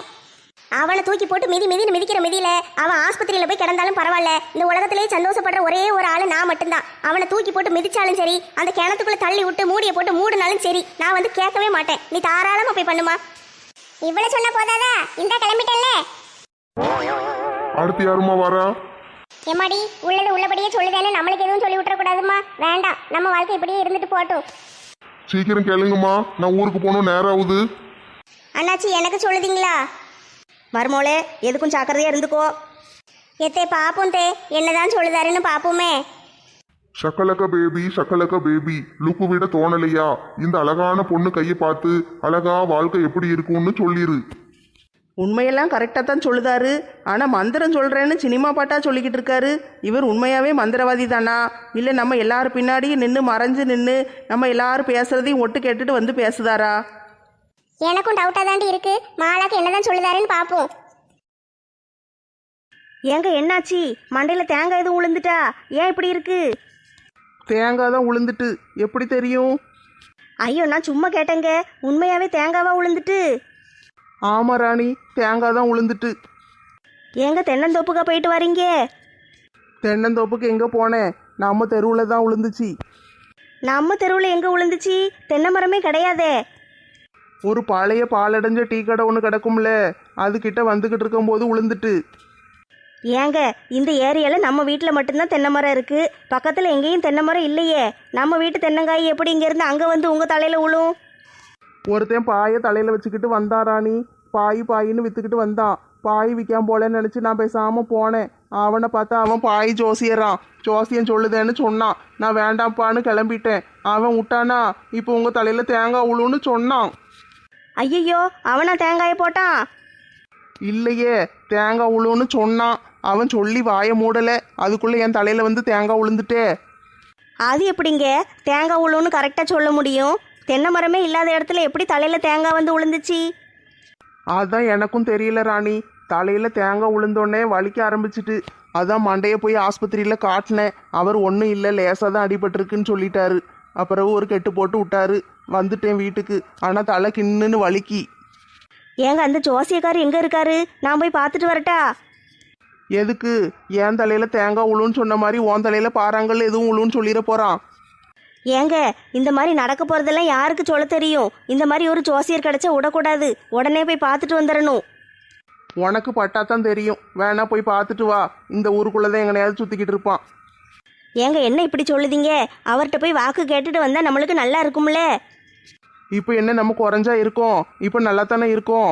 அவனை தூக்கி போட்டு மிதி மிதின்னு மிதிக்கிற மிதியில அவன் ஆஸ்பத்திரியில போய் கிடந்தாலும் பரவாயில்ல. இந்த உலகத்திலேயே சந்தோஷப்படுற ஒரே ஒரு ஆளு நான் மட்டும்தான். அவனை தூக்கி போட்டு மிதிச்சாலும் சரி அந்த கிணத்துக்குள்ள தள்ளி விட்டு மூடியை போட்டு மூடினாலும் சரி நான் வந்து கேட்கவே மாட்டேன். நீ தாராளமா போய் பண்ணுமா? இவ்வளவு சொன்ன போதாதா? இந்த கிளம்பிட்டல்ல அடுத்து யாருமா வரா? எம்மாடி உள்ளது உள்ளபடியே சொல்லுதேன்னு நம்மளுக்கு எதுவும் சொல்லி விட்டுற கூடாதுமா வேண்டாம் நம்ம வாழ்க்கை இப்படியே இருந்துட்டு போட்டும் சீக்கிரம் கேளுங்கம்மா. நான் ஊருக்கு போகணும் நேரம் ஆகுது அண்ணாச்சி எனக்கு சொல்லுதீங்களா? மருமோளே எதுக்கும் ஜாக்கிரதையா இருந்துக்கோ. எத்தே பாப்போம் தே. என்னதான் சொல்லுதாருன்னு பாப்போமே. சக்கலக்க பேபி சக்கலக்க பேபி லுக்கு விட தோணலையா? இந்த அழகான பொண்ணு கையை பார்த்து அழகா வாழ்க்கை எப்படி இருக்கும்னு சொல்லிரு. உண்மையெல்லாம் கரெக்டாக தான் சொல்லுதாரு. ஆனால் மந்திரம் சொல்கிறேன்னு சினிமா பாட்டா சொல்லிக்கிட்டு இருக்காரு. இவர் உண்மையாகவே மந்திரவாதி தானா? இல்லை நம்ம எல்லாரும் பின்னாடியும் நின்று மறைஞ்சு நின்று நம்ம எல்லாரும் பேசுறதையும் ஒட்டு கேட்டுட்டு வந்து பேசுதாரா? எனக்கும் டவுட்டா தாண்டி இருக்கு. மாலாக்கு என்னதான் சொல்லுதாருன்னு பாப்போம். ஏங்க என்னாச்சி? மண்டையில தேங்காய் எதுவும் உளுந்துட்டா? ஏன் இப்படி இருக்கு? தேங்காய் தான் உளுந்துட்டு. எப்படி தெரியும்? ஐயோ நான் சும்மா கேட்டேங்க. உண்மையாவே தேங்காவா உளுந்துட்டு? ஆமா ராணி. தேங்காய் தான் உளுந்துட்டு. ஏங்க தென்னந்தோப்புக்கா போயிட்டு வரீங்க? தென்னந்தோப்புக்கு எங்கே போனேன்? நம்ம தெருவில் தான் உளுந்துச்சு. நம்ம தெருவில் எங்க உளுந்துச்சு? தென்னை மரமே கிடையாதே. ஒரு பழைய பாலடைஞ்ச டீ கடை ஒன்று கிடக்கும்ல அதுக்கிட்ட வந்துக்கிட்டு இருக்கும்போது உளுந்துட்டு. ஏங்க இந்த ஏரியால நம்ம வீட்டில் மட்டும்தான் தென்னை மரம் இருக்கு. பக்கத்தில் எங்கேயும் தென்னை மரம் இல்லையே. நம்ம வீட்டு தென்னங்காய் எப்படி இங்கேருந்து அங்கே வந்து உங்கள் தலையில் விழும் ஒருத்தன் பாயை தலையில் வச்சுக்கிட்டு வந்தான் ராணி பாய் பாயின்னு விற்றுக்கிட்டு வந்தான் பாய் விற்காம போலன்னு நினச்சி நான் பேசாமல் போனேன். அவனை பார்த்தா அவன் பாய் ஜோசியறான் ஜோசியன் சொல்லுதேன்னு சொன்னான். நான் வேண்டாம்ப்பான்னு கிளம்பிட்டேன். அவன் விட்டானா இப்போ உங்கள் தலையில் தேங்காய் உழுன்னு சொன்னான். ஐயையோ அவனா தேங்காயை போட்டான். இல்லையே தேங்காய் உழுன்னு சொன்னான். அவன் சொல்லி வாயை மூடலை. அதுக்குள்ளே என் தலையில் வந்து தேங்காய் உளுந்துட்டே. அது எப்படிங்க? தேங்காய் உழுன்னு கரெக்டாக சொல்ல முடியும்? தென்னை மரமே இல்லாத இடத்துல எப்படி தலையில் தேங்காய் வந்து விழுந்துச்சு அதான் எனக்கும் தெரியல ராணி. தலையில் தேங்காய் உளுந்தோடனே வலிக்க ஆரம்பிச்சிட்டு அதான் மண்டையை போய் ஆஸ்பத்திரியில் காட்டினேன். அவர் ஒன்றும் இல்லை லேசாக தான் அடிபட்டிருக்குன்னு சொல்லிட்டாரு. அப்புறம் ஒரு கெட்டு போட்டு விட்டாரு. வந்துட்டேன் வீட்டுக்கு. ஆனால் தலை கிண்ணுன்னு வலிக்கி. ஏங்க அந்த ஜோசியக்கார் எங்கே இருக்காரு? நான் போய் பார்த்துட்டு வரட்டா? எதுக்கு? என் தலையில் தேங்காய் உளுன்னு சொன்ன மாதிரி உன் தலையில் பாறாங்கல் எதுவும் உளுன்னு சொல்லிட போகிறான் ஏங்க இந்த மாதிரி நடக்க போகிறதெல்லாம் யாருக்கு சொல்ல தெரியும்? இந்த மாதிரி ஒரு ஜோசியர் கிடைச்சா விடக்கூடாது. உடனே போய் பார்த்துட்டு வந்துடணும் உனக்கு பட்டா தான் தெரியும். வேணா போய் பார்த்துட்டு வா. இந்த ஊருக்குள்ளே தான் எங்கனையாவது சுற்றிக்கிட்டு இருப்பான். ஏங்க என்ன இப்படி சொல்லுதீங்க? அவர்கிட்ட போய் வாக்கு கேட்டுட்டு வந்தால் நம்மளுக்கு நல்லா இருக்கும்ல? இப்போ என்ன நம்ம குறைஞ்சா இருக்கோம்? இப்போ நல்லா தானே இருக்கோம்?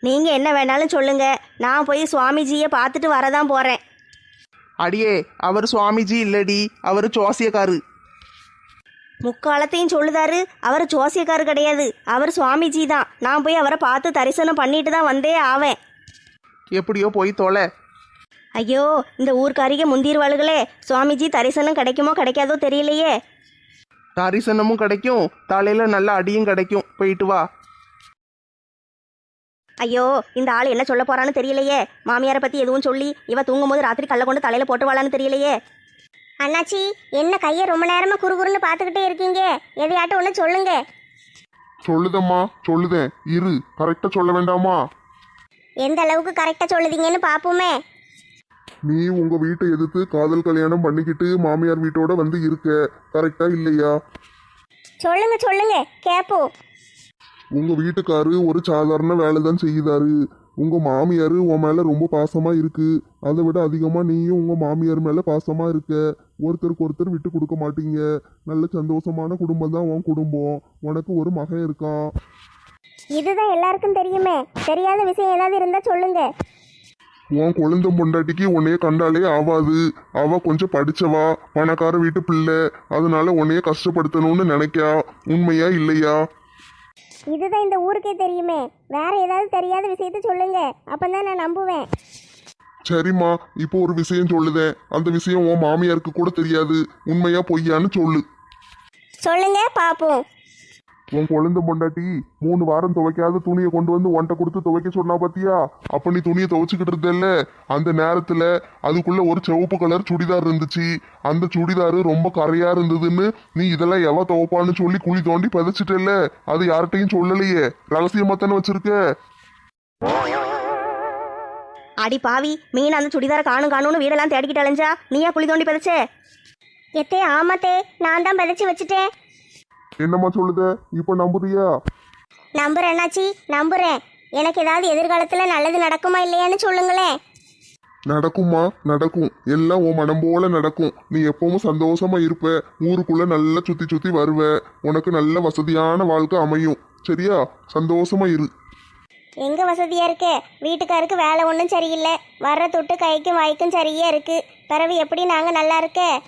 நீங்கள் என்ன வேணாலும் சொல்லுங்க. நான் போய் சுவாமிஜியை பார்த்துட்டு வரதான் போகிறேன் அடியே அவர் சுவாமிஜி இல்லடி. அவர் ஜோசியக்காரு. முக்காலத்தையும் சொல்லுதாரு. அவர் ஜோசியக்காரு கிடையாது. அவர் சுவாமிஜி தான். நான் போய் அவரை பார்த்து தரிசனம் பண்ணிட்டு தான் வந்தே ஆவேன். எப்படியோ போய் தொலை. ஐயோ இந்த ஊர்க்காரிக முந்திருவாளுகளே சுவாமிஜி தரிசனம் கிடைக்குமோ கிடைக்காதோ தெரியலையே. தரிசனமும் கிடைக்கும் தலையில நல்ல அடியும் கிடைக்கும். போயிட்டு வா. ஐயோ இந்த ஆள் என்ன சொல்ல போறான்னு தெரியலையே. மாமியாரை பத்தி எதுவும் சொல்லி இவ தூங்கும் போது ராத்திரி கல்ல கொண்டு தலையில போட்டுவாளான்னு தெரியலையே. அண்ணாச்சி என்ன கையை ரொம்ப நேரமா குறுகுறுன்னு பார்த்துக்கிட்டே இருக்கீங்க? எதையாட்டும் ஒன்று சொல்லுங்க. சொல்லுதம்மா சொல்லுதேன். இரு கரெக்டா சொல்ல வேண்டாமா? எந்த அளவுக்கு கரெக்டாக சொல்லுதீங்கன்னு பார்ப்போமே. நீ உங்க வீட்டை எதிர்த்து காதல் கல்யாணம் பண்ணிக்கிட்டு மாமியார் வீட்டோட வந்து இருக்க கரெக்டா இல்லையா? சொல்லுங்க சொல்லுங்க கேட்போம் உங்க வீட்டுக்காரு ஒரு சாதாரண வேலை தான் செய்யுதாரு உங்க மாமியார் உன் மேல ரொம்ப பாசமா இருக்கு. அதை விட அதிகமா நீயும் உங்க மாமியார் மேல பாசமா இருக்க. ஒருத்தருக்கு ஒருத்தர் விட்டு கொடுக்க மாட்டீங்க. நல்ல சந்தோஷமான குடும்பம் தான் உன் குடும்பம். உனக்கு ஒரு மகன் இருக்கான். இதுதான் எல்லாருக்கும் தெரியுமே. தெரியாத விஷயம் ஏதாவது இருந்தா சொல்லுங்க. உன் குழந்தை பொண்டாட்டிக்கு உன்னைய கண்டாலே ஆவாது. அவ கொஞ்சம் படிச்சவா பணக்கார வீட்டு பிள்ளை. அதனால உன்னைய கஷ்டப்படுத்தணும்னு நினைக்கா உண்மையா இல்லையா? இதுதான் இந்த ஊருக்கே தெரியுமே. வேற ஏதாவது தெரியாத விஷயத்த சொல்லுங்க. அப்பதான் நான் நம்புவேன். சரிம்மா இப்போ ஒரு விஷயம் சொல்லுதேன் அந்த விஷயம் உன் மாமியாருக்கு கூட தெரியாது. உண்மையா பொய்யான்னு சொல்லு. சொல்லுங்க பாப்போம். உன் குழந்தை பொண்டாட்டி மூணு வாரம் துவைக்காத துணியை கொண்டு வந்து ஒன்ட்ட கொடுத்து துவைக்க சொன்னா பாத்தியா? அப்ப நீ துணியை துவைச்சுக்கிட்டு இருந்தல்ல? அந்த நேரத்துல அதுக்குள்ள ஒரு சிவப்பு கலர் சுடிதார் இருந்துச்சு. அந்த சுடிதாரு ரொம்ப கரையா இருந்ததுன்னு நீ இதெல்லாம் எவ துவைப்பான்னு சொல்லி குழி தோண்டி பதிச்சிட்டல்ல? அது யார்கிட்டையும் சொல்லலையே. ரகசியமா தானே வச்சிருக்க? அடி பாவி மீன் அந்த சுடிதார காணும் காணும்னு வீடெல்லாம் தேடிக்கிட்டு அலைஞ்சா நீயா குழி தோண்டி பதச்சே? எத்தே ஆமாத்தே நான் தான் பதிச்சு வச்சுட்டேன். என்னம்மா சொல்லுத? இப்ப நம்புறியா? நம்புறேன் அண்ணாச்சி நம்புறேன். எனக்கு ஏதாவது எதிர்காலத்துல நல்லது நடக்குமா இல்லையான்னு சொல்லுங்களேன். நடக்கும்மா நடக்கும். எல்லாம் உன் மனம் போல நடக்கும். நீ எப்பவும் சந்தோஷமா இருப்ப. ஊருக்குள்ள நல்லா சுத்தி சுத்தி வருவ. உனக்கு நல்ல வசதியான வாழ்க்கை அமையும். சரியா? சந்தோஷமா இரு. எங்க வசதியா இருக்கு? வீட்டுக்காருக்கு வேலை ஒன்றும் சரியில்லை. வர்ற தொட்டு கைக்கும் வாய்க்கும் சரியா இருக்கு. பிறகு எப்படி நாங்க நல்லா இருக்க?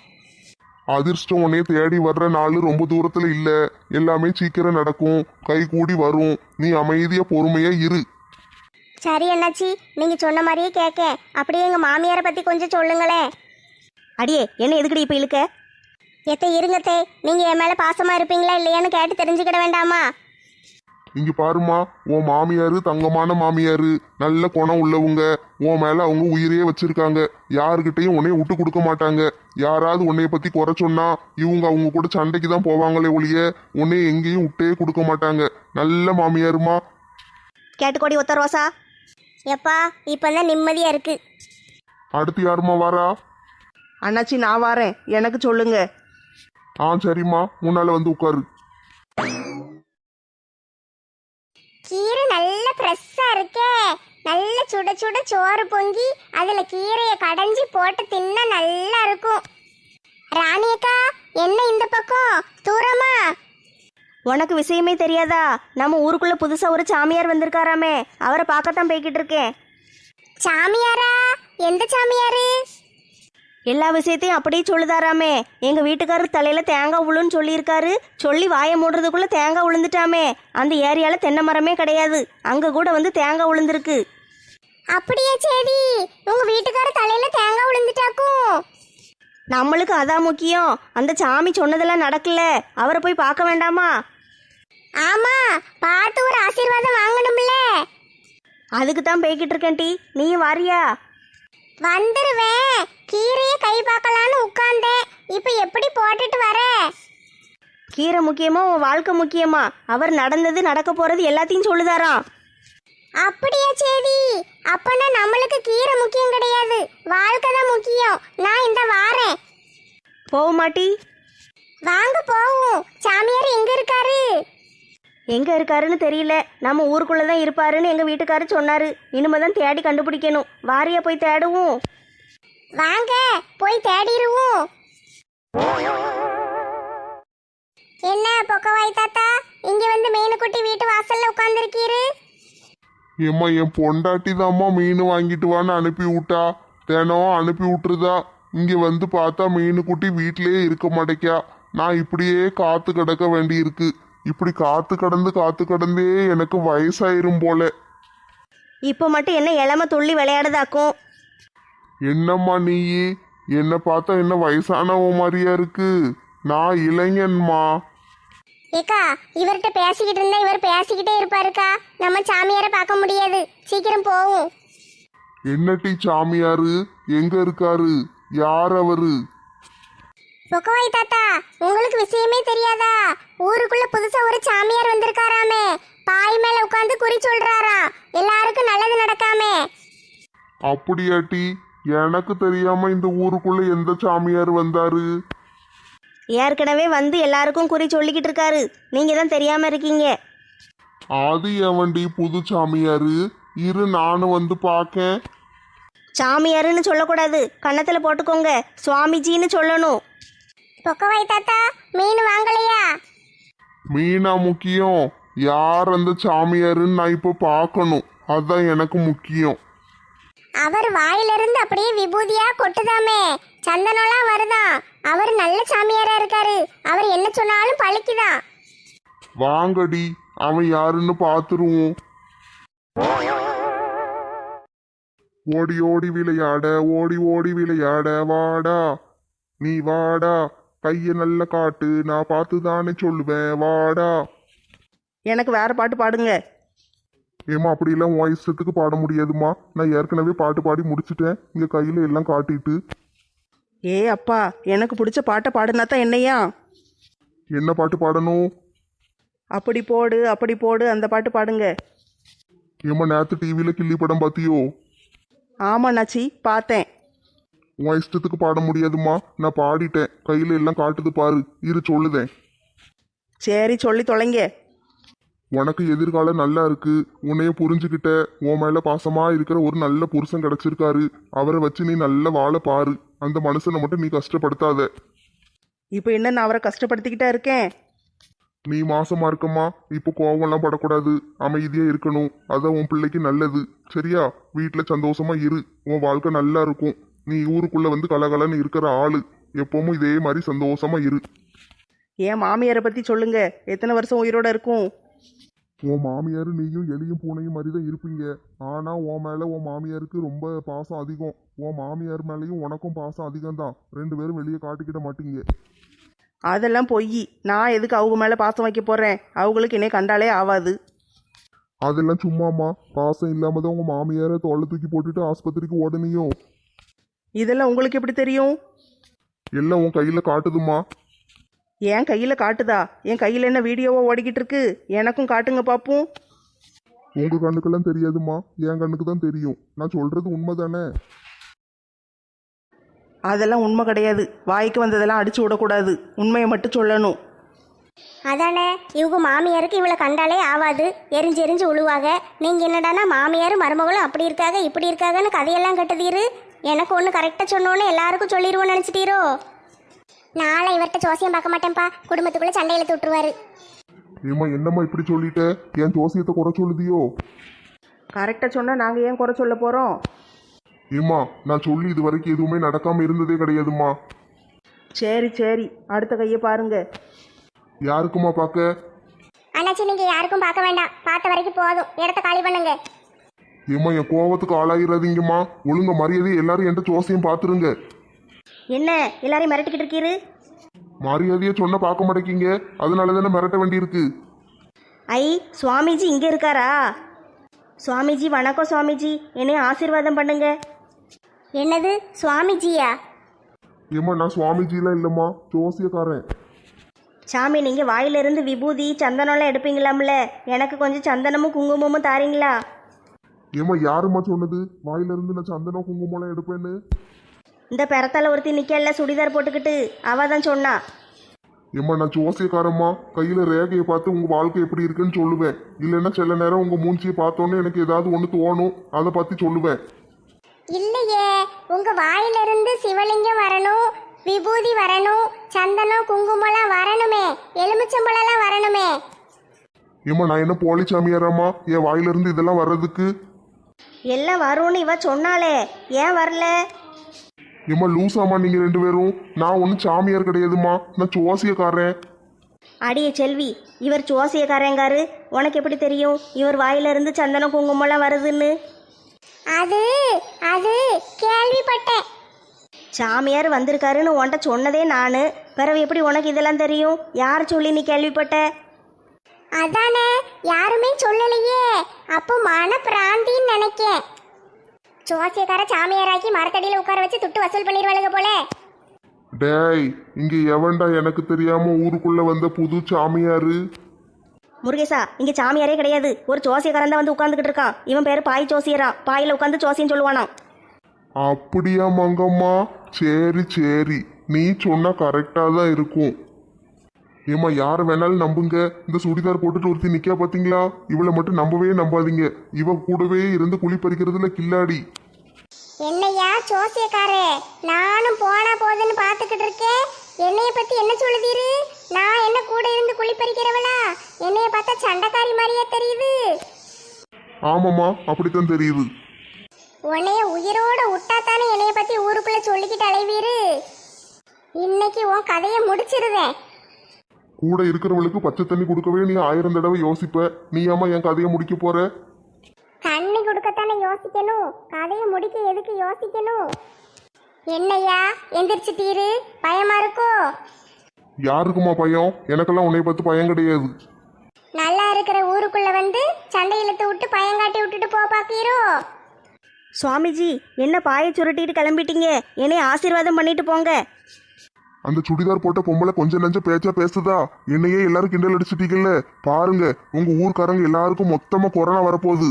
அதிர்ஷ்டம் உன்னைய தேடி வர்ற நாள் ரொம்ப தூரத்துல இல்ல. எல்லாமே சீக்கிரம் நடக்கும். கை கூடி வரும். நீ அமைதியா பொறுமையா இரு. சரி அண்ணாச்சி நீங்க சொன்ன மாதிரியே கேட்க அப்படியே எங்க மாமியாரை பத்தி கொஞ்சம் சொல்லுங்களேன். அடியே என்ன எதுக்குடி இப்போ இழுக்க? எத்தை இருங்கத்தே. நீங்க என் மேல பாசமா இருப்பீங்களா இல்லையான்னு கேட்டு தெரிஞ்சுக்கிட வேண்டாமா? இங்க பாருமா உன் மாமியாரு தங்கமான மாமியாரு. நல்ல குணம் உள்ளவங்க. உன் மேல அவங்க உயிரையே வச்சிருக்காங்க. யாருக்கிட்டையும் உன்னைய விட்டு கொடுக்க மாட்டாங்க. யாராவது உன்னைய பத்தி குறை சொன்னா இவங்க அவங்க கூட சண்டைக்கு தான் போவாங்களே ஒழிய உன்னைய எங்கேயும் விட்டே கொடுக்க மாட்டாங்க. நல்ல மாமியாருமா. கேட்டுக்கோடி ஒத்த ரோசா. எப்பா இப்பதான் நிம்மதியா இருக்கு. அடுத்து யாருமா வாரா? அண்ணாச்சி நான் வாரேன். எனக்கு சொல்லுங்க. ஆ சரிம்மா. முன்னால வந்து உட்காரு. கீரை நல்ல ஃப்ரெஷ்ஷா இருக்கே. நல்ல சுட சுட சோறு பொங்கி அதுல கீரையை கடைஞ்சி போட்டு தின்னா நல்லா இருக்கும். ராணி அக்கா என்ன இந்த பக்கம்? தூரமா? உனக்கு விஷயமே தெரியாதா? நம்ம ஊருக்குள்ள புதுசா ஒரு சாமியார் வந்திருக்காராமே. அவரை பார்க்கத்தான் போய்கிட்டு இருக்கேன். சாமியாரா? எந்த சாமியாரு? எல்லா விஷயத்தையும் அப்படியே சொல்லுதாராமே. எங்க வீட்டுக்காரர் தலையில தேங்காய் விழுன்னு சொல்லியிருக்காரு. சொல்லி வாயை மூடுறதுக்குள்ள தேங்காய் விழுந்துட்டாமே அந்த ஏரியால தென்னை மரமே கிடையாது. அங்க கூட வந்து தேங்காய் விழுந்திருக்கு அப்படியே சரி உங்க வீட்டுக்கார தலையில தேங்காய் விழுந்துட்டாக்கும் நம்மளுக்கு அதான் முக்கியம். அந்த சாமி சொன்னதெல்லாம் நடக்கல. அவரை போய் பார்க்க வேண்டாமா? ஆமா பார்த்து ஒரு ஆசீர்வாதம் வாங்கணும்ல. அதுக்கு தான் போய்கிட்டு இருக்கேன் டி. நீயும் வாரியா? வந்துருவேன். கீரையை கை பார்க்கலான்னு உட்கார்ந்தேன். இப்போ எப்படி போட்டுட்டு வர? கீரை முக்கியமா உன் வாழ்க்கை முக்கியமா? அவர் நடந்தது நடக்க போறது எல்லாத்தையும் சொல்லுதாராம். அப்படியா சரி அப்பனா நம்மளுக்கு கீரை முக்கியம் கிடையாது. வாழ்க்கை தான் முக்கியம். நான் இந்த வாரேன். போக மாட்டி வாங்க போவோம். சாமியார் எங்க இருக்காரு? எங்க இருக்காருன்னு தெரியல. நம்ம ஊருக்குள்ள தான் இருப்பாருன்னு எங்க வீட்டுக்காரர் சொன்னாரு. இனிமே தான் தேடி கண்டுபிடிக்கணும். வாரியா போய் தேடுவோம். வாங்க போய் தேடிடுவோம் என்ன பொக்கவாய் தாத்தா? இங்க வந்து மீனுக்குட்டி வீட்டு வாசல்ல உட்கார்ந்துருக்கீரு? ஏம்மா என் பொண்டாட்டி தாம்மா மீன் வாங்கிட்டு வான்னு அனுப்பி விட்டா? தினம் அனுப்பி விட்டுருதா? இங்க வந்து பார்த்தா மீன் குட்டி வீட்டிலேயே இருக்க மாட்டேக்கா. நான் இப்படியே காத்து கிடக்க வேண்டி இருக்கு இப்படி காத்து கடந்து காத்து கடந்தே எனக்கு வயசாயிரும் போல. இப்போ மட்டும் என்ன இளம துள்ளி விளையாடுதாக்கும்? என்னம்மா நீ என்னை பார்த்தா என்ன வயசானவ மாதிரியா இருக்கு? நான் இளைஞன்மா. ஏக்கா இவர்கிட்ட பேசிக்கிட்டு இருந்தா இவர் பேசிக்கிட்டே இருப்பாருக்கா. நம்ம சாமியாரை பார்க்க முடியாது. சீக்கிரம் போவோம். என்ன டீ சாமியாரு? எங்க இருக்காரு? யார் அவரு? பொக்கவாய் தாத்தா உங்களுக்கு விஷயமே தெரியாதா? ஊருக்குள்ள புதுசா ஒரு சாமியார் வந்திருக்காராமே. பாய் மேல உட்கார்ந்து குறி சொல்றாரா எல்லாருக்கும் நல்லது நடக்காமே. அப்படியா டீ? எனக்கு தெரியாம இந்த ஊருக்குள்ள எந்த சாமியார் வந்தாரு? ஏற்கனவே வந்து எல்லாருக்கும் குறி சொல்லிக்கிட்டு இருக்காரு. நீங்க தான் தெரியாம இருக்கீங்க. அது எவன்டி புது சாமியாரு? இரு நானும் வந்து பார்க்கேன் சாமியாருன்னு சொல்லக்கூடாது. கன்னத்துல போட்டுக்கோங்க. சுவாமிஜின்னு சொல்லணும். பொக்கவாய் தாத்தா மீன் வாங்கலையா? மீனா முக்கியம். யார் அந்த சாமியாருன்னு நான் இப்போ பார்க்கணும். அதான் எனக்கு முக்கியம். அவர் வாயிலிருந்து அப்படியே விபூதியா கொட்டுதாமே. சந்தனம்லாம் வருதாம் அவர் நல்ல சாமியாரா இருக்காரு. அவர் என்ன சொன்னாலும் பழிக்குதான். வாங்கடி அவன் யாருன்னு பார்த்துருவோம். ஓடி ஓடி விளையாட ஓடி ஓடி விளையாட வாடா. நீ வாடா. கைய நல்ல காட்டு. நான் பார்த்து தானே சொல்லுவேன். வாடா. எனக்கு வேற பாட்டு பாடுங்க. ஏமா அப்படிலாம் உன் இஷ்டத்துக்கு பாட முடியாதுமா நான் ஏற்கனவே பாட்டு பாடி முடிச்சிட்டேன். இங்க கையில எல்லாம் காட்டிட்டு. ஏ அப்பா எனக்கு பிடிச்ச பாட்டை பாடுனா தான் என்னையா? என்ன பாட்டு பாடணும்? அப்படி போடு அப்படி போடு அந்த பாட்டு பாடுங்க. ஏமா நேத்து டிவியில கிள்ளி படம் பார்த்தியோ ஆமா நாச்சி பார்த்தேன். உன் இஷ்டத்துக்கு பாட முடியாதுமா நான் பாடிட்டேன். கையில எல்லாம் காட்டுது பாரு. இரு சொல்லுதேன். சரி சொல்லி தொலைங்க. உனக்கு எதிர்காலம் நல்லா இருக்கு. உன்னைய புரிஞ்சுக்கிட்ட. உன் மேல பாசமா இருக்கிற ஒரு நல்ல புருஷன் கிடைச்சிருக்காரு. அவரை வச்சு நீ நல்ல வாழ பாரு. அந்த மனுஷனை மட்டும் நீ கஷ்டப்படுத்தாத. இப்போ என்ன நான் அவரை கஷ்டப்படுத்திக்கிட்டா இருக்கேன்? நீ மாசமா இருக்கம்மா. இப்போ கோவம்லாம் படக்கூடாது. அமைதியா இருக்கணும். அதான் உன் பிள்ளைக்கு நல்லது. சரியா? வீட்டுல சந்தோஷமா இரு. உன் வாழ்க்கை நல்லா இருக்கும். நீ ஊருக்குள்ள வந்து கலகலன்னு இருக்கிற ஆளு. எப்பவும் இதே மாதிரி சந்தோஷமா இரு. என் மாமியாரை பற்றி சொல்லுங்க? எத்தனை வருஷம் உயிரோட இருக்கும்? உன் மாமியார் நீயும் எலியும் பூனையும் மாதிரி தான் இருப்பீங்க. ஆனா உன் மேல உன் மாமியாருக்கு ரொம்ப பாசம் அதிகம். உன் மாமியார் மேலேயும் உனக்கும் பாசம் அதிகம் தான் ரெண்டு பேரும் வெளியே காட்டிக்கிட மாட்டீங்க. அதெல்லாம் பொய். நான் எதுக்கு அவங்க மேலே பாசம் வைக்க போகிறேன் அவங்களுக்கு என்னை கண்டாலே ஆகாது அதெல்லாம் சும்மாம்மா. பாசம் இல்லாம தான் உங்க மாமியார தோலை தூக்கி போட்டுட்டு ஆஸ்பத்திரிக்கு ஓடனையோ? இதெல்லாம் உங்களுக்கு எப்படி தெரியும்? எல்லாம் உன் கையில காட்டுதுமா என் கையில் காட்டுதா? என் கையில் என்ன வீடியோவா ஓடிக்கிட்டு இருக்கு? எனக்கும் காட்டுங்க பார்ப்போம் உங்க கண்ணுக்கெல்லாம் தெரியாதுமா என் கண்ணுக்கு தான் தெரியும். நான் சொல்றது உண்மைதானே? அதெல்லாம் உண்மை கிடையாது. வாய்க்கு வந்ததெல்லாம் அடிச்சு விடக்கூடாது. உண்மையை மட்டும் சொல்லணும். அதானே? இவங்க மாமியாருக்கு இவளை கண்டாலே ஆவாது. எரிஞ்சு எரிஞ்சு உழுவாக. நீங்கள் என்னடானா மாமியார் மருமகளும் அப்படி இருக்காங்க இப்படி இருக்காங்கன்னு கதையெல்லாம் கட்டுதீரு எனக்கு ஒன்று கரெக்டாக சொன்னோன்னு எல்லாருக்கும் சொல்லிடுவோன்னு நினச்சிட்டீரோ? நாளை இவர்கிட்ட ஜோசியம் பார்க்க மாட்டேன்ப்பா. குடும்பத்துக்குள்ள சண்டையில விட்டுருவாரு ஏம்மா என்னம்மா இப்படி சொல்லிட்ட? என் ஜோசியத்தை குறை சொல்லுதியோ? கரெக்டாக சொன்னால் நாங்கள் ஏன் குறை சொல்ல போகிறோம் ஏம்மா நான் சொல்லி இது வரைக்கும் எதுவுமே நடக்காம இருந்ததே கிடையாதும்மா. சரி சரி. அடுத்த கையை பாருங்க. யாருக்குமா பார்க்க? அண்ணாச்சி நீங்க யாருக்கும் பார்க்க வேண்டாம். பார்த்த வரைக்கும் போதும். இடத்த காலி பண்ணுங்க. ஏம்மா என் கோவத்துக்கு ஆளாயிராதீங்கம்மா. ஒழுங்க மரியாதை எல்லாரும் என்கிட்ட ஜோசியம் பார்த்துருங்க. என்ன எல்லாரையும் மிரட்டிக்கிட்டு இருக்கீரு? மரியாதையை சொன்ன பார்க்க மாட்டேங்கிங்க அதனால தானே மிரட்ட வேண்டியிருக்கு. ஐ சுவாமிஜி இங்கே இருக்காரா? சுவாமிஜி வணக்கம் சுவாமிஜி. என்னைய ஆசீர்வாதம் பண்ணுங்க. என்னது சுவாமிஜியா? ஏம்மா நான் சுவாமிஜிலாம் இல்லைம்மா. ஜோசியக்காரன். சாமி நீங்கள் வாயிலிருந்து விபூதி சந்தனம்லாம் எடுப்பீங்களாம்ல? எனக்கு கொஞ்சம் சந்தனமும் குங்குமமும் தாரீங்களா? ஏம்மா யாரும்மா சொன்னது? வாயில இருந்து நான் சந்தனம் குங்குமம்லாம் எடுப்பேன்னு. இந்த பெறத்தால ஒருத்தி நிக்கல சுடிதார் போட்டுக்கிட்டு. அவ தான் சொன்னா. ஏம்மா நான் ஜோசியக்காரம்மா. கையில ரேகையை பார்த்து உங்க வாழ்க்கை எப்படி இருக்குன்னு சொல்லுவேன். இல்லைன்னா சில நேரம் உங்க மூஞ்சியை பார்த்தோன்னே எனக்கு ஏதாவது ஒன்று தோணும். அதை பத்தி சொல்லுவேன். இல்லையே உங்க வாயிலிருந்து சிவலிங்கம் வரணும் விபூதி வரணும் சந்தனம் குங்குமம்லாம் வரணுமே. எலுமிச்சம்பழம்லாம் வரணுமே. ஏம்மா நான் என்ன போலி சாமியாராம்மா என் வாயில இருந்து இதெல்லாம் வர்றதுக்கு எல்லாம் வரும்னு இவ சொன்னாலே ஏன் வரல? ஏம்மா லூசாம்மா நீங்க ரெண்டு பேரும். நான் ஒன்றும் சாமியார் கிடையாதும்மா. நான் ஜோசியக்காரன் அடியே செல்வி இவர் ஜோசியக்காரங்காரு உனக்கு எப்படி தெரியும்? இவர் வாயிலிருந்து சந்தனம் குங்குமம்லாம் வருதுன்னு. அது அது கேள்விப்பட்டேன். சாமியார் வந்திருக்காருன்னு உன்கிட்ட சொன்னதே நான். பிறகு எப்படி உனக்கு இதெல்லாம் தெரியும்? யார் சொல்லி நீ கேள்விப்பட்ட? அதானே யாருமே சொல்லலையே. அப்போ மன பிராந்தின்னு நினைக்கேன். ஜோசியக்கார சாமியாராக்கி மரத்தடியில உட்கார வச்சு துட்டு வசூல் பண்ணிடுவாளுங்க போல. டேய் இங்க எவன்டா எனக்கு தெரியாம ஊருக்குள்ள வந்த புது சாமியாரு? முருகேசா இங்க சாமியாரே கிடையாது. ஒரு ஜோசியக்காரன் தான் வந்து உட்காந்துக்கிட்டு இருக்கான். இவன் பேரு பாய் ஜோசியரா. பாயில உட்காந்து ஜோசியம் சொல்லுவானாம். அப்படியா மங்கம்மா? சரி சரி. நீ சொன்னா கரெக்டா தான் இருக்கும். ஏம்மா யாரை வேணாலும் நம்புங்க. இந்த சுடிதார் போட்டுட்டு ஒருத்தி நிக்கா பாத்தீங்களா? இவளை மட்டும் நம்பவே நம்பாதீங்க. இவ கூடவே இருந்து குழி பறிக்கிறதுல கில்லாடி. என்னையா ஜோசியக்காரே? நானும் போனா போதுன்னு பார்த்துக்கிட்டு இருக்கேன். என்னைய பத்தி என்ன சொல்லுதீரு? நான் என்ன கூட இருந்து குளிப்பறிக்கிறவளா என்னைய பார்த்தா சண்டைக்காரி மாதிரியே தெரியுது. ஆமாம்மா அப்படித்தான் தெரியுது. உன்னைய உயிரோட விட்டா தானே என்னைய பத்தி ஊருக்குள்ள சொல்லிக்கிட்டு அலைவீரு? இன்னைக்கு உன் கதையை முடிச்சிருவேன். கூட இருக்கிறவளுக்கு பச்சை தண்ணி கொடுக்கவே நீ ஆயிரம் தடவை யோசிப்ப. நீ ஏமா என் கதையை முடிக்க போற? தண்ணி கொடுக்கத்தானே யோசிக்கணும். கதையை முடிக்க எதுக்கு யோசிக்கணும்? என்னையா? எந்திரிச்சிட்டீரு. பயமா இருக்கோ? யாருக்குமா பயம்? எனக்கெல்லாம் உன்னை பார்த்து பயம் கிடையாது. நல்லா இருக்கிற ஊருக்குள்ள வந்து சண்டை இழுத்து விட்டு பயங்காட்டி விட்டுட்டு போ பாக்கீரோ? சுவாமிஜி என்ன பாயை சுருட்டிட்டு கிளம்பிட்டீங்க? என்னை ஆசீர்வாதம் பண்ணிட்டு போங்க. அந்த சுடிதார் போட்ட பொம்பளை கொஞ்சம் நஞ்ச பேச்சா பேசுதா? என்னையே எல்லாரும் கிண்டல் அடிச்சிட்டீங்கல்ல? பாருங்க உங்க ஊர்க்காரங்க எல்லாருக்கும் மொத்தமா கொரோனா வரப்போகுது.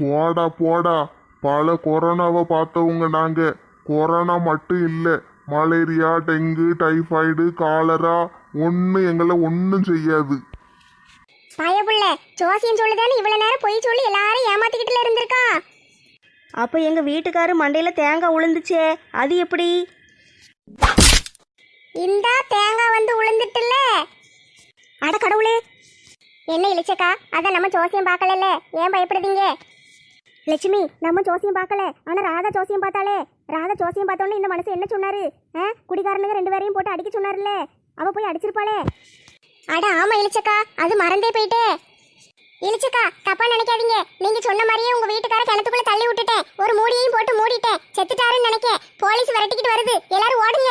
போடா போடா. பல கொரோனாவை பார்த்தவங்க நாங்க. கொரோனா மட்டும் இல்ல மலேரியா டெங்கு டைஃபாய்டு காலரா ஒன்று எங்களை ஒன்றும் செய்யாது. பயப்புள்ள ஜோசியம் சொல்லுதான்னு இவ்வளவு நேரம் பொய் சொல்லி எல்லாரும் ஏமாத்திக்கிட்டுல இருந்திருக்கா? அப்போ எங்க வீட்டுக்காரு மண்டையில தேங்காய் உளுந்துச்சே அது எப்படி? இந்தா தேங்காய் வந்து உளுந்துட்டுல. அட கடவுளே. என்ன இழிச்சக்கா அதான் நம்ம ஜோசியம் பார்க்கல ஏன் பயப்படுதீங்க? லட்சுமி நம்ம ஜோசியம் பார்க்கல. ஆனா ராதா ஜோசியம் பார்த்தாலே ராதா ஜோசியம் பார்த்தோன்னே இந்த மனசு என்ன சொன்னாரு? ஆ? குடிகாரனுங்க ரெண்டு பேரையும் போட்டு அடிக்க சொன்னார்ல அவ போய் அடிச்சிருப்பாளே. அட ஆமா இழிச்சக்கா அது மறந்தே போயிட்டே. இழிச்சக்கா தப்பா நினைக்காதீங்க. நீங்க சொன்ன மாதிரியே உங்க வீட்டுக்கார கிணத்துக்குள்ள தள்ளி விட்டுட்டேன். ஒரு மூடியையும் போட்டு மூடிட்டேன். செத்துட்டாருன்னு நினைக்க போலீஸ் விரட்டிக்கிட்டு வருது. எல்லாரும் ஓடுங்க.